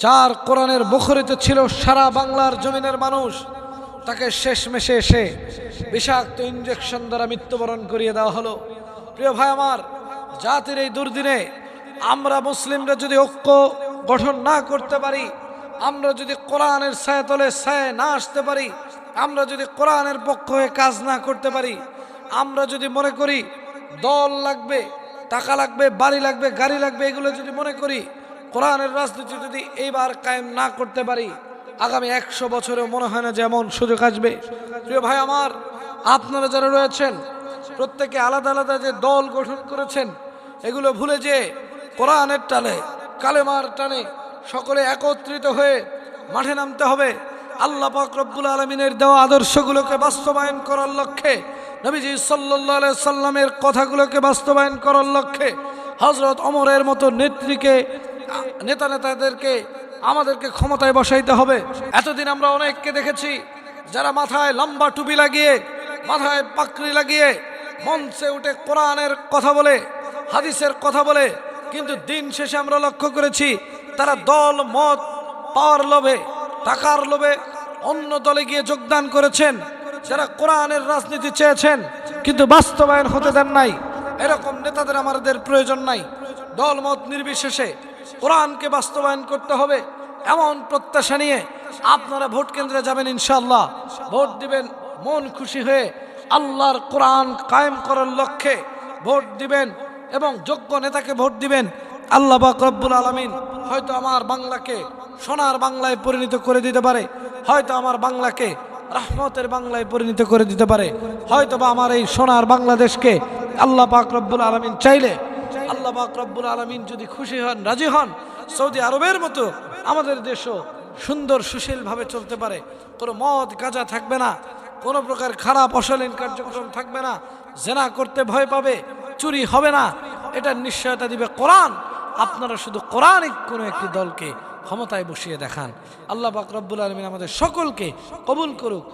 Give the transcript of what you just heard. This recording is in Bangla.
চার কোরআনের মুখরিত ছিল সারা বাংলার জমিনের মানুষ, তাকে শেষ মেশে এসে বিষাক্ত ইঞ্জেকশন দ্বারা মৃত্যুবরণ করিয়ে দেওয়া হলো। প্রিয় ভাই আমার, জাতির এই দুর্দিনে আমরা মুসলিমরা যদি ঐক্য গঠন না করতে পারি, আমরা যদি কোরআনের ছায়াতলে ছায় না আসতে পারি, আমরা যদি কোরআনের পক্ষ হয়ে কাজ না করতে পারি, আমরা যদি মনে করি দল লাগবে, টাকা লাগবে, বাড়ি লাগবে, গাড়ি লাগবে, এগুলো যদি মনে করি কোরআনের রাজনীতি যদি এইবার কায়েম না করতে পারি, আগামী একশো বছরেও মনে হয় না যেমন সুযোগ আসবে। প্রিয় ভাই আমার, আপনারা যারা রয়েছেন, প্রত্যেকে আলাদা আলাদা যে দল গঠন করেছেন, এগুলো ভুলে যে কোরআনের টানে, কালেমার টানে সকলে একত্রিত হয়ে মাঠে নামতে হবে। আল্লাহ রব্বুল আলমিনের দেওয়া আদর্শগুলোকে বাস্তবায়ন করার লক্ষ্যে, নবীজি সাল্লাহ সাল্লামের কথাগুলোকে বাস্তবায়ন করার লক্ষ্যে হজরত অমরের মতো নেত্রীকে নেতা নেতাদেরকে আমাদেরকে ক্ষমতায় বসাইতে হবে। এতদিন আমরা অনেককে দেখেছি যারা মাথায় লম্বা টুপি লাগিয়ে, মাথায় পাকড়ি লাগিয়ে মঞ্চে উঠে কোরআনের কথা বলে, হাদিসের কথা বলে, কিন্তু দিন শেষে আমরা লক্ষ্য করেছি তারা দল, মত, পাওয়ার লোভে, টাকার লোভে অন্য দলে গিয়ে যোগদান করেছেন, যারা কোরআনের রাজনীতি চেয়েছেন, কিন্তু বাস্তবায়ন হতে দেন নাই। এরকম নেতাদের আমাদের প্রয়োজন নাই। দল, মত নির্বিশেষে কোরআনকে বাস্তবায়ন করতে হবে এমন প্রত্যাশা নিয়ে আপনারা ভোট কেন্দ্রে যাবেন ইনশাল্লাহ ভোট দিবেন, মন খুশি হয়ে আল্লাহর কোরআন কায়েম করার লক্ষ্যে ভোট দিবেন এবং যোগ্য নেতাকে ভোট দিবেন। আল্লাহ পাক রব্বুল আলমিন হয়তো আমার বাংলাকে সোনার বাংলায় পরিণত করে দিতে পারে, হয়তো আমার বাংলাকে রহমতের বাংলায় পরিণত করে দিতে পারে হয়তো বা আমার এই সোনার বাংলাদেশকে আল্লাহ রব্বুল আলমিন চাইলে আল্লাহ রব্বুল আলমিন যদি খুশি হন, রাজি হন, সৌদি আরবের মতো আমাদের দেশও সুন্দর সুশীলভাবে চলতে পারে। কোনো মদ, গাঁজা থাকবে না, কোনো প্রকার খারাপ অশালীন কার্যক্রম থাকবে না, জেনা করতে ভয় পাবে, চুরি হবে না এটার নিশ্চয়তা দিবে কোরআন। আপনারা শুধু কোরআনিক কোনো একটি দলকে ক্ষমতায় বসিয়ে দেখান। আল্লাহ পাক রব্বুল আলমিন আমাদের সকলকে কবুল করুক।